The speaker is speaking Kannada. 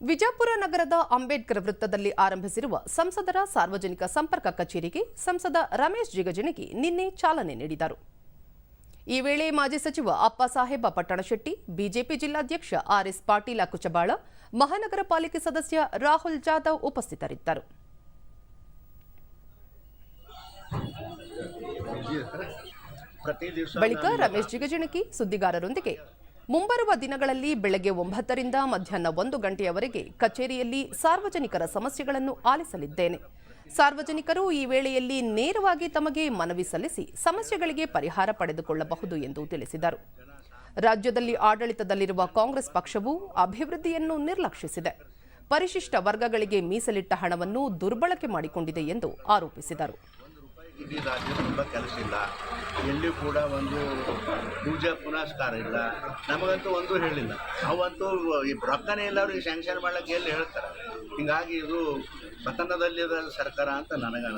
ವಿಜಯಪುರ ನಗರದ ಅಂಬೇಡ್ಕರ್ ವೃತ್ತದಲ್ಲಿ ಆರಂಭಿಸಿರುವ ಸಂಸದರ ಸಾರ್ವಜನಿಕ ಸಂಪರ್ಕ ಕಚೇರಿಗೆ ಸಂಸದ ರಮೇಶ್ ಜಿಗಜಿಣಗಿ ನಿನ್ನೆ ಚಾಲನೆ ನೀಡಿದರು. ಈ ವೇಳೆ ಮಾಜಿ ಸಚಿವ ಅಪ್ಪಸಾಹೇಬ ಪಟ್ಟಣಶೆಟ್ಟಿ ಬಿಜೆಪಿ ಜಿಲ್ಲಾಧ್ಯಕ್ಷ ಆರ್ಎಸ್ ಪಾಟೀಲ ಕುಚಬಾಳ ಮಹಾನಗರ ಪಾಲಿಕೆ ಸದಸ್ಯ ರಾಹುಲ್ ಜಾಧವ್ ಉಪಸ್ಥಿತರಿದ್ದರು. ಬಳಿಕ ರಮೇಶ್ ಜಿಗಜಿಣಕಿ ಸುದ್ದಿಗಾರರೊಂದಿಗೆ ಮುಂಬರುವ ದಿನಗಳಲ್ಲಿ ಬೆಳಗ್ಗೆ ಒಂಬತ್ತರಿಂದ ಮಧ್ಯಾಹ್ನ ಒಂದು ಗಂಟೆಯವರೆಗೆ ಕಚೇರಿಯಲ್ಲಿ ಸಾರ್ವಜನಿಕರ ಸಮಸ್ಯೆಗಳನ್ನು ಆಲಿಸಲಿದ್ದೇನೆ. ಸಾರ್ವಜನಿಕರು ಈ ವೇಳೆಯಲ್ಲಿ ನೇರವಾಗಿ ತಮಗೆ ಮನವಿ ಸಲ್ಲಿಸಿ ಸಮಸ್ಯೆಗಳಿಗೆ ಪರಿಹಾರ ಪಡೆದುಕೊಳ್ಳಬಹುದು ಎಂದು ತಿಳಿಸಿದರು. ರಾಜ್ಯದಲ್ಲಿ ಆಡಳಿತದಲ್ಲಿರುವ ಕಾಂಗ್ರೆಸ್ ಪಕ್ಷವು ಅಭಿವೃದ್ಧಿಯನ್ನು ನಿರ್ಲಕ್ಷಿಸಿದೆ. ಪರಿಶಿಷ್ಟ ವರ್ಗಗಳಿಗೆ ಮೀಸಲಿಟ್ಟ ಹಣವನ್ನು ದುರ್ಬಳಕೆ ಮಾಡಿಕೊಂಡಿದೆ ಎಂದು ಆರೋಪಿಸಿದರು. ಇಡೀ ರಾಜ್ಯ ತುಂಬ ಕೆಲಸ ಇಲ್ಲ. ಎಲ್ಲಿ ಕೂಡ ಒಂದು ಪೂಜಾ ಪುನಸ್ಕಾರ ಇಲ್ಲ. ನಮಗಂತೂ ಒಂದು ಹೇಳಿಲ್ಲ. ಅವಂತೂ ಈ ರೊಕ್ಕನೇ ಇಲ್ಲ ಅವ್ರಿಗೆ ಸ್ಯಾಂಕ್ಷನ್ ಮಾಡ್ಲಿಕ್ಕೆ ಎಲ್ಲಿ ಹೇಳ್ತಾರೆ? ಹಿಂಗಾಗಿ ಇದು ಪತನದಲ್ಲಿರೋ ಸರ್ಕಾರ ಅಂತ ನನಗನ್ನಿಸ್ತು.